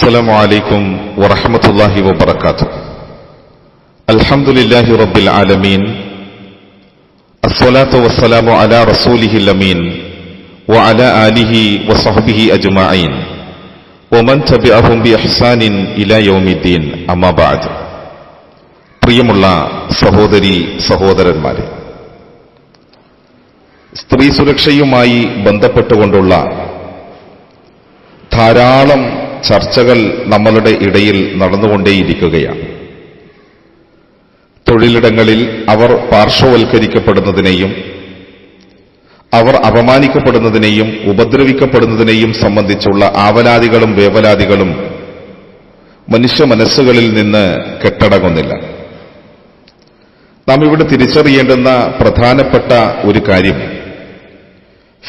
السلام عليكم ورحمة الله وبركاته الحمد لله رب العالمين الصلاة والسلام على رسوله الأمين وعلى آله وصحبه أجمعين ومن تبعهم بإحسان إلى يوم الدين أما بعد പ്രിയമുള്ള സഹോദരി സഹോദരന്മാരെ സ്ത്രീ സുരക്ഷയുമായി ബന്ധപ്പെട്ടുകൊണ്ടുള്ള ധാരാളം ചർച്ചകൾ നമ്മളുടെ ഇടയിൽ നടന്നുകൊണ്ടേയിരിക്കുകയാണ്. തൊഴിലിടങ്ങളിൽ അവർ പാർശ്വവൽക്കരിക്കപ്പെടുന്നതിനെയും അവർ അപമാനിക്കപ്പെടുന്നതിനെയും ഉപദ്രവിക്കപ്പെടുന്നതിനെയും സംബന്ധിച്ചുള്ള ആവലാതികളും വേവലാതികളും മനുഷ്യ മനസ്സുകളിൽ നിന്ന് കെട്ടടങ്ങുന്നില്ല. നാം ഇവിടെ തിരിച്ചറിയേണ്ടുന്ന പ്രധാനപ്പെട്ട ഒരു കാര്യം.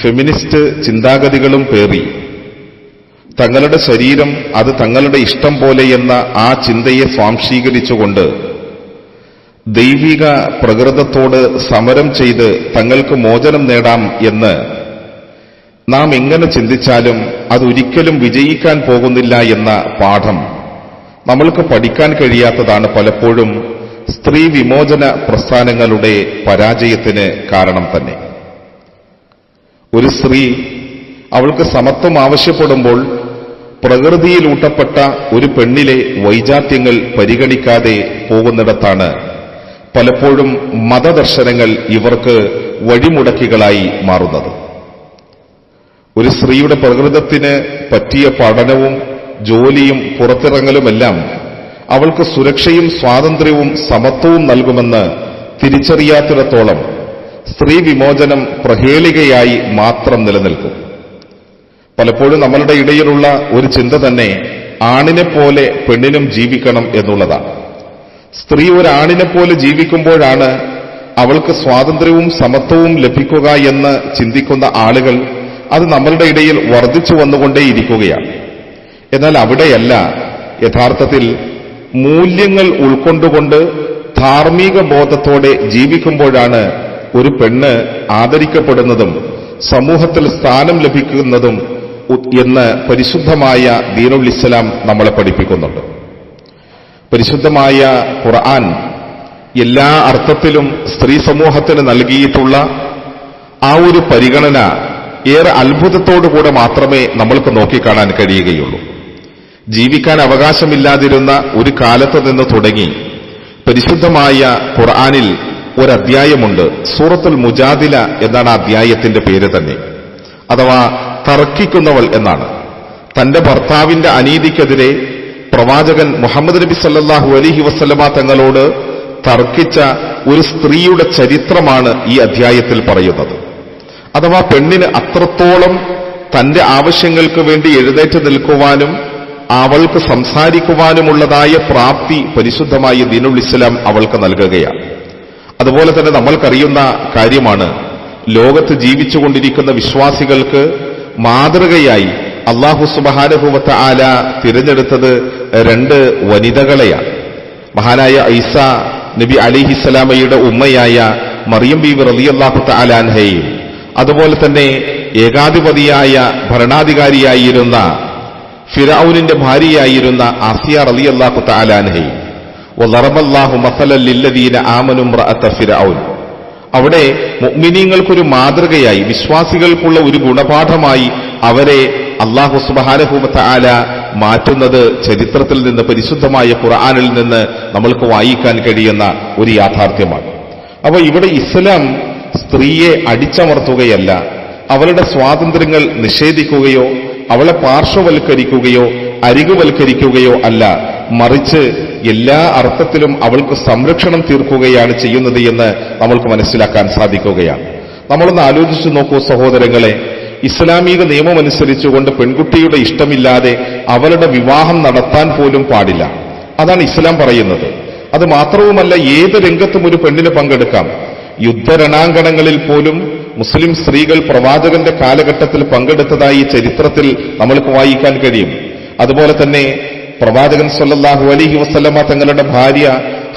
ഫെമിനിസ്റ്റ് ചിന്താഗതികളും പേറി തങ്ങളുടെ ശരീരം അത് തങ്ങളുടെ ഇഷ്ടം പോലെ എന്ന ആ ചിന്തയെ സ്വാംശീകരിച്ചുകൊണ്ട് ദൈവിക പ്രകൃതത്തോട് സമരം ചെയ്ത് തങ്ങൾക്ക് മോചനം നേടാം എന്ന് നാം എങ്ങനെ ചിന്തിച്ചാലും അതൊരിക്കലും വിജയിക്കാൻ പോകുന്നില്ല എന്ന പാഠം നമ്മൾക്ക് പഠിക്കാൻ കഴിയാത്തതാണ് പലപ്പോഴും സ്ത്രീ വിമോചന പ്രസ്ഥാനങ്ങളുടെ പരാജയത്തിന് കാരണം തന്നെ. ഒരു സ്ത്രീ അവൾക്ക് സമത്വം ആവശ്യപ്പെടുമ്പോൾ പ്രകൃതിയിലൂട്ടപ്പെട്ട ഒരു പെണ്ണിലെ വൈജാത്യങ്ങൾ പരിഗണിക്കാതെ പോകുന്നിടത്താണ് പലപ്പോഴും മതദർശനങ്ങൾ ഇവർക്ക് വഴിമുടക്കികളായി മാറുന്നത്. ഒരു സ്ത്രീയുടെ പ്രകൃതത്തിന് പറ്റിയ പഠനവും ജോലിയും പുറത്തിറങ്ങലുമെല്ലാം അവൾക്ക് സുരക്ഷയും സ്വാതന്ത്ര്യവും സമത്വവും നൽകുമെന്ന് തിരിച്ചറിയാത്തിടത്തോളം സ്ത്രീ വിമോചനം പ്രഹേളികയായി മാത്രം നിലനിൽക്കും. പലപ്പോഴും നമ്മളുടെ ഇടയിലുള്ള ഒരു ചിന്ത തന്നെ ആണിനെ പോലെ പെണ്ണിനും ജീവിക്കണം എന്നുള്ളതാണ്. സ്ത്രീ ഒരു ആണിനെ പോലെ ജീവിക്കുമ്പോഴാണ് അവൾക്ക് സ്വാതന്ത്ര്യവും സമത്വവും ലഭിക്കുക എന്ന് ചിന്തിക്കുന്ന ആളുകൾ അത് നമ്മളുടെ ഇടയിൽ വർദ്ധിച്ചു വന്നുകൊണ്ടേയിരിക്കുകയാണ്. എന്നാൽ അവിടെയല്ല യഥാർത്ഥത്തിൽ മൂല്യങ്ങൾ ഉൾക്കൊണ്ടുകൊണ്ട് ധാർമ്മിക ബോധത്തോടെ ജീവിക്കുമ്പോഴാണ് ഒരു പെണ്ണ് ആദരിക്കപ്പെടുന്നതും സമൂഹത്തിൽ സ്ഥാനം ലഭിക്കുന്നതും എന്ന് പരിശുദ്ധമായ ദീനുൽ ഇസ്ലാം നമ്മളെ പഠിപ്പിക്കുന്നുണ്ട്. പരിശുദ്ധമായ ഖുർആൻ എല്ലാ അർത്ഥത്തിലും സ്ത്രീ സമൂഹത്തിന് നൽകിയിട്ടുള്ള ആ ഒരു പരിഗണന ഏറെ അത്ഭുതത്തോടുകൂടെ മാത്രമേ നമ്മൾക്ക് നോക്കിക്കാണാൻ കഴിയുകയുള്ളൂ. ജീവിക്കാൻ അവകാശമില്ലാതിരുന്ന ഒരു കാലത്ത് നിന്ന് തുടങ്ങി പരിശുദ്ധമായ ഖുർആാനിൽ ഒരധ്യായമുണ്ട്. സൂറത്തുൽ മുജാദില എന്നാണ് ആ അധ്യായത്തിന്റെ പേര് തന്നെ. അഥവാ തർക്കിക്കുന്നവൾ എന്നാണ്. തന്റെ ഭർത്താവിന്റെ അനീതിക്കെതിരെ പ്രവാചകൻ മുഹമ്മദ് നബി സല്ലാഹു അലഹി വസ്ലമ തങ്ങളോട് തർക്കിച്ച ഒരു സ്ത്രീയുടെ ചരിത്രമാണ് ഈ അധ്യായത്തിൽ പറയുന്നത്. അഥവാ പെണ്ണിന് അത്രത്തോളം തന്റെ ആവശ്യങ്ങൾക്ക് വേണ്ടി എഴുന്നേറ്റ് നിൽക്കുവാനും അവൾക്ക് സംസാരിക്കുവാനുമുള്ളതായ പ്രാപ്തി പരിശുദ്ധമായ ദീനുൽ ഇസ്ലാം അവൾക്ക് നൽകുകയാണ്. അതുപോലെ തന്നെ നമ്മൾക്കറിയുന്ന കാര്യമാണ് ലോകത്ത് ജീവിച്ചുകൊണ്ടിരിക്കുന്ന വിശ്വാസികൾക്ക് മാതൃകയായി അള്ളാഹു സുബഹാനുഭൂവത്ത് ആല തിരഞ്ഞെടുത്തത് രണ്ട് വനിതകളെയാണ്. മഹാനായ ഐസ നബി അലിഹിസ്സലാമയുടെ ഉമ്മയായ മറിയം ബീവി റലി അള്ളാഹു താലാൻഹയും അതുപോലെ തന്നെ ഏകാധിപതിയായ ഭരണാധികാരിയായിരുന്ന ഫിറൌനിന്റെ ഭാര്യയായിരുന്ന ആസിയ റലി അള്ളാഹു താലാൻഹയും വറബല്ലാഹു മസലല്ലില്ലദീന ആമനും ഫിറൌൻ അവിടെ മുഗ്മിനീങ്ങൾക്കൊരു മാതൃകയായി വിശ്വാസികൾക്കുള്ള ഒരു ഗുണപാഠമായി അവരെ അള്ളാഹു സുബഹാനഹൂമത്ത ആല മാറ്റുന്നത് ചരിത്രത്തിൽ നിന്ന് പരിശുദ്ധമായ ഖുർആാനിൽ നിന്ന് നമ്മൾക്ക് വായിക്കാൻ കഴിയുന്ന ഒരു യാഥാർത്ഥ്യമാണ്. അപ്പൊ ഇവിടെ ഇസ്ലാം സ്ത്രീയെ അടിച്ചമർത്തുകയല്ല അവളുടെ സ്വാതന്ത്ര്യങ്ങൾ നിഷേധിക്കുകയോ അവളെ പാർശ്വവൽക്കരിക്കുകയോ അരികുവൽക്കരിക്കുകയോ അല്ല മറിച്ച് എല്ലാ അർത്ഥത്തിലും അവൾക്ക് സംരക്ഷണം തീർക്കുകയാണ് ചെയ്യുന്നത് എന്ന് നമ്മൾക്ക് മനസ്സിലാക്കാൻ സാധിക്കുകയാണ്. നമ്മളൊന്ന് ആലോചിച്ചു നോക്കൂ സഹോദരങ്ങളെ ഇസ്ലാമിക നിയമം അനുസരിച്ചുകൊണ്ട് പെൺകുട്ടിയുടെ ഇഷ്ടമില്ലാതെ അവളുടെ വിവാഹം നടത്താൻ പോലും പാടില്ല. അതാണ് ഇസ്ലാം പറയുന്നത്. അത് മാത്രവുമല്ല ഏത് രംഗത്തും ഒരു പെണ്ണിന് പങ്കെടുക്കാം. യുദ്ധരണാങ്കണങ്ങളിൽ പോലും മുസ്ലിം സ്ത്രീകൾ പ്രവാചകന്റെ കാലഘട്ടത്തിൽ പങ്കെടുത്തതായി ചരിത്രത്തിൽ നമ്മൾക്ക് വായിക്കാൻ കഴിയും. അതുപോലെ തന്നെ പ്രവാചകൻ സല്ലാഹു അലഹി വസ്ലമ തങ്ങളുടെ ഭാര്യ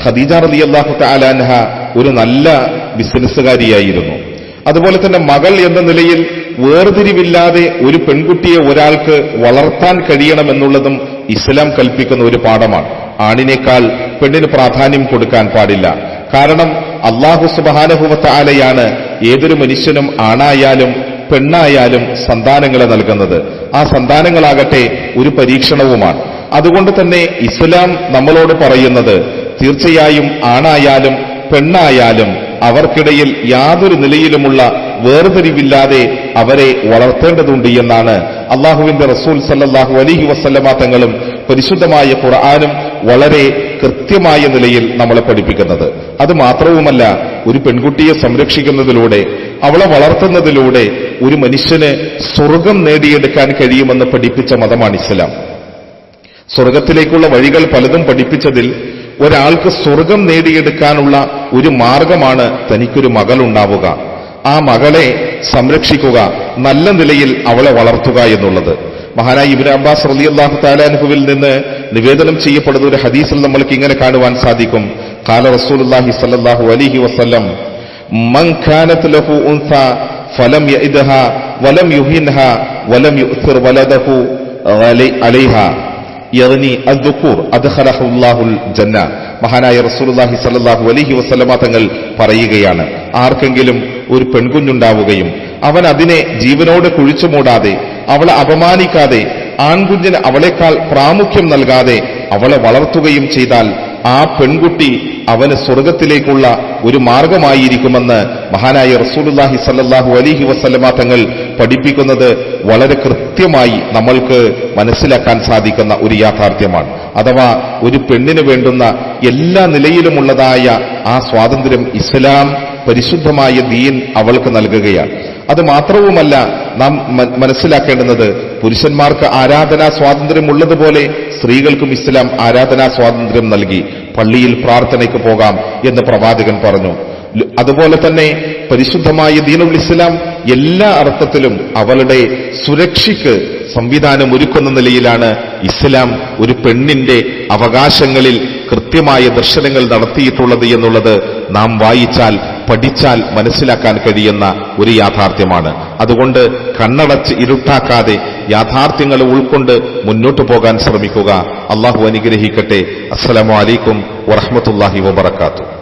ഖദീജ റലി അള്ളാഹു താലാൻഹ ഒരു നല്ല ബിസിനസ്സുകാരിയായിരുന്നു. അതുപോലെ തന്നെ മകൾ എന്ന നിലയിൽ വേർതിരിവില്ലാതെ ഒരു പെൺകുട്ടിയെ ഒരാൾക്ക് വളർത്താൻ കഴിയണമെന്നുള്ളതും ഇസ്ലാം കൽപ്പിക്കുന്ന ഒരു പാഠമാണ്. ആണിനേക്കാൾ പെണ്ണിന് പ്രാധാന്യം കൊടുക്കാൻ പാടില്ല. കാരണം അള്ളാഹു സുബാനഹുവത്ത ആലയാണ് ഏതൊരു മനുഷ്യനും ആണായാലും പെണ്ണായാലും സന്താനങ്ങളെ നൽകുന്നത്. ആ സന്താനങ്ങളാകട്ടെ ഒരു പരീക്ഷണവുമാണ്. അതുകൊണ്ട് തന്നെ ഇസ്ലാം നമ്മളോട് പറയുന്നത് തീർച്ചയായും ആണായാലും പെണ്ണായാലും അവർക്കിടയിൽ യാതൊരു നിലയിലുമുള്ള വേർതിരിവില്ലാതെ അവരെ വളർത്തേണ്ടതുണ്ട് എന്നാണ് അള്ളാഹുവിന്റെ റസൂൽ സല്ലാഹു അലിഹി വസ്ലമാ തങ്ങളും പരിശുദ്ധമായ ഖുർആാനും വളരെ കൃത്യമായ നിലയിൽ നമ്മളെ പഠിപ്പിക്കുന്നത്. അത് മാത്രവുമല്ല ഒരു പെൺകുട്ടിയെ സംരക്ഷിക്കുന്നതിലൂടെ അവളെ വളർത്തുന്നതിലൂടെ ഒരു മനുഷ്യന് സ്വർഗം നേടിയെടുക്കാൻ കഴിയുമെന്ന് പഠിപ്പിച്ച മതമാണ് ഇസ്ലാം. സ്വർഗത്തിലേക്കുള്ള വഴികൾ പലതും പഠിപ്പിച്ചതിൽ ഒരാൾക്ക് സ്വർഗം നേടിയെടുക്കാനുള്ള ഒരു മാർഗമാണ് തനിക്കൊരു മകളുണ്ടാവുക. ആ മകളെ സംരക്ഷിക്കുക നല്ല നിലയിൽ അവളെ വളർത്തുക എന്നുള്ളത്. മഹാനായി ഇബിൻ അബ്ബാസ് റലിയല്ലാഹു താലാൻഹുവിൽ നിന്ന് നിവേദനം ചെയ്യപ്പെടുന്ന ഒരു ഹദീസിൽ നമ്മൾക്ക് ഇങ്ങനെ കാണുവാൻ സാധിക്കും. കാല റസൂലുല്ലാഹി അലിഹി വസല്ലം മൻ ലഹു ഉൻസ ഫലം വലം വലം വലദഹു യഗ്നി അദ്ദുക്കൂർ അദ്ഹലഹുല്ലാഹുൽ ജന്ന മഹാനായ റസൂലുള്ളാഹി സ്വല്ലല്ലാഹു അലൈഹി വസല്ലമ തങ്ങൾ പറയുകയാണ് ആർക്കെങ്കിലും ഒരു പെൺകുഞ്ഞുണ്ടാവുകയും അവൻ അതിനെ ജീവനോട് കുഴിച്ചു മൂടാതെ അവളെ അപമാനിക്കാതെ ആൺകുഞ്ഞിന് അവളെക്കാൾ പ്രാമുഖ്യം നൽകാതെ അവളെ വളർത്തുകയും ചെയ്താൽ ആ പെൺകുട്ടി അവന് സ്വർഗത്തിലേക്കുള്ള ഒരു മാർഗമായിരിക്കുമെന്ന് മഹാനായ റസൂലുല്ലാഹി സല്ലാഹു അലിഹി വസല്ലമ തങ്ങൾ പഠിപ്പിക്കുന്നത് വളരെ കൃത്യമായി നമ്മൾക്ക് മനസ്സിലാക്കാൻ സാധിക്കുന്ന ഒരു യാഥാർത്ഥ്യമാണ്. അഥവാ ഒരു പെണ്ണിന് വേണ്ടുന്ന എല്ലാ നിലയിലുമുള്ളതായ ആ സ്വാതന്ത്ര്യം ഇസ്ലാം പരിശുദ്ധമായ ദീൻ അവൾക്ക് നൽകുകയാണ്. അത് മാത്രവുമല്ല നാം മനസ്സിലാക്കേണ്ടുന്നത് പുരുഷന്മാർക്ക് ആരാധനാ സ്വാതന്ത്ര്യം ഉള്ളതുപോലെ സ്ത്രീകൾക്കും ഇസ്ലാം ആരാധനാ സ്വാതന്ത്ര്യം നൽകി പള്ളിയിൽ പ്രാർത്ഥനയ്ക്ക് പോകാം എന്ന് പ്രവാചകൻ പറഞ്ഞു. അതുപോലെ തന്നെ പരിശുദ്ധമായ ദീനുൽ ഇസ്ലാം എല്ലാ അർത്ഥത്തിലും അവളുടെ സുരക്ഷയ്ക്ക് സംവിധാനം ഒരുക്കുന്ന നിലയിലാണ് ഇസ്ലാം ഒരു പെണ്ണിന്റെ അവകാശങ്ങളിൽ കൃത്യമായ ദർശനങ്ങൾ നടത്തിയിട്ടുള്ളത് എന്നുള്ളത് നാം വായിച്ചാൽ പഠിച്ചാൽ മനസ്സിലാക്കാൻ കഴിയുന്ന ഒരു യാഥാർത്ഥ്യമാണ്. അതുകൊണ്ട് കണ്ണടച്ച് ഇരുട്ടാക്കാതെ യാഥാർത്ഥ്യങ്ങൾ ഉൾക്കൊണ്ട് മുന്നോട്ടു പോകാൻ ശ്രമിക്കുക. അള്ളാഹു അനുഗ്രഹിക്കട്ടെ. അസ്സലാമലൈക്കും വറഹമത്തല്ലാഹി വബർക്കാത്തു